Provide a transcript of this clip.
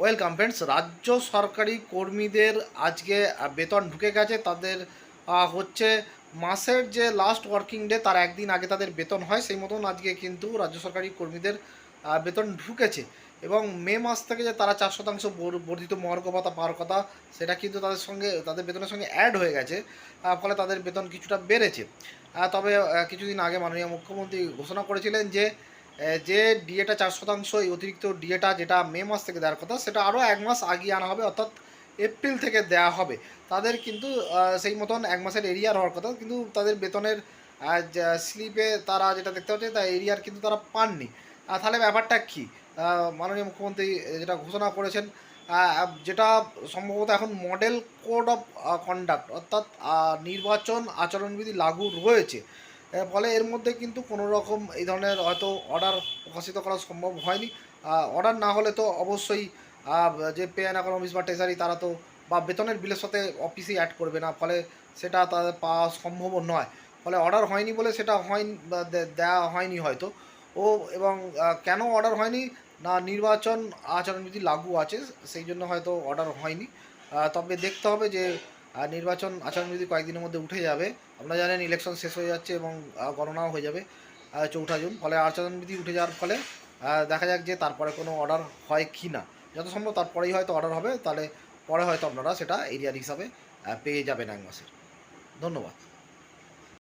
Welcome friends, রাজ্য সরকারি কর্মীদের আজকে বেতন ঢুকে গেছে। তাদের হচ্ছে মাসের যে লাস্ট ওয়ার্কিং ডে তার একদিন আগে তাদের বেতন হয়। সেই মতন আজকে কিন্তু রাজ্য সরকারি কর্মীদের বেতন ঢুকেছে। এবং মে মাস থেকে যে তারা চার শতাংশ বর্ধিত মহার্ঘ ভাতা কথা সেটা কিন্তু তাদের সঙ্গে, তাদের বেতনের সঙ্গে অ্যাড হয়ে গেছে। ফলে তাদের বেতন কিছুটা বেড়েছে। তবে কিছুদিন আগে মাননীয় মুখ্যমন্ত্রী ঘোষণা করেছিলেন যে যে ডিএটা চার শতাংশ এই অতিরিক্ত ডিএটা যেটা মে মাস থেকে দেওয়ার কথা, সেটা আরও এক মাস আগিয়ে আনা হবে, অর্থাৎ এপ্রিল থেকে দেওয়া হবে। তাদের কিন্তু সেই মতন এক মাসের এরিয়ার হওয়ার কথা, কিন্তু তাদের বেতনের স্লিপে তারা যেটা দেখতে পাচ্ছে, তা এরিয়ার কিন্তু তারা পাননি। তাহলে ব্যাপারটা কী? মাননীয় মুখ্যমন্ত্রী যেটা ঘোষণা করেছেন যেটা সম্ভবত এখন মডেল কোড অফ কন্ডাক্ট, অর্থাৎ নির্বাচন আচরণবিধি লাগু রয়েছে। ফলে এর মধ্যে কিন্তু কোনো রকম এই ধরনের হয়তো অর্ডার প্রকাশিত করা সম্ভব হয়নি। অর্ডার না হলে তো অবশ্যই যে পে অ্যান্ড অফিস বা ট্রেজারি তারা তো, বা বেতনের বিলের সাথে অফিসেই অ্যাড করবে না, ফলে সেটা তাদের পাওয়া সম্ভব নয়। ফলে অর্ডার হয়নি বলে সেটা হয়নি দেওয়া হয়নি হয়তো। ও, এবং কেন অর্ডার হয়নি? না, নির্বাচন আচরণবিধি লাগু আছে, সেই জন্য হয়তো অর্ডার হয়নি। তবে দেখতে হবে যে আহ, নির্বাচন আচরণবিধি কয়েকদিনের মধ্যে উঠে যাবে। আপনারা জানেন ইলেকশন শেষ হয়ে যাচ্ছে এবং গণনাও হয়ে যাবে চৌঠা জুন। ফলে আচরণবিধি উঠে যাওয়ার ফলে দেখা যাক যে তারপরে কোনো অর্ডার হয় কি না। যত সম্ভব তারপরেই হয়তো অর্ডার হবে তাহলে পরে হয়তো আপনারা সেটা এরিয়ার হিসাবে পেয়ে যাবেন এক মাসের ধন্যবাদ।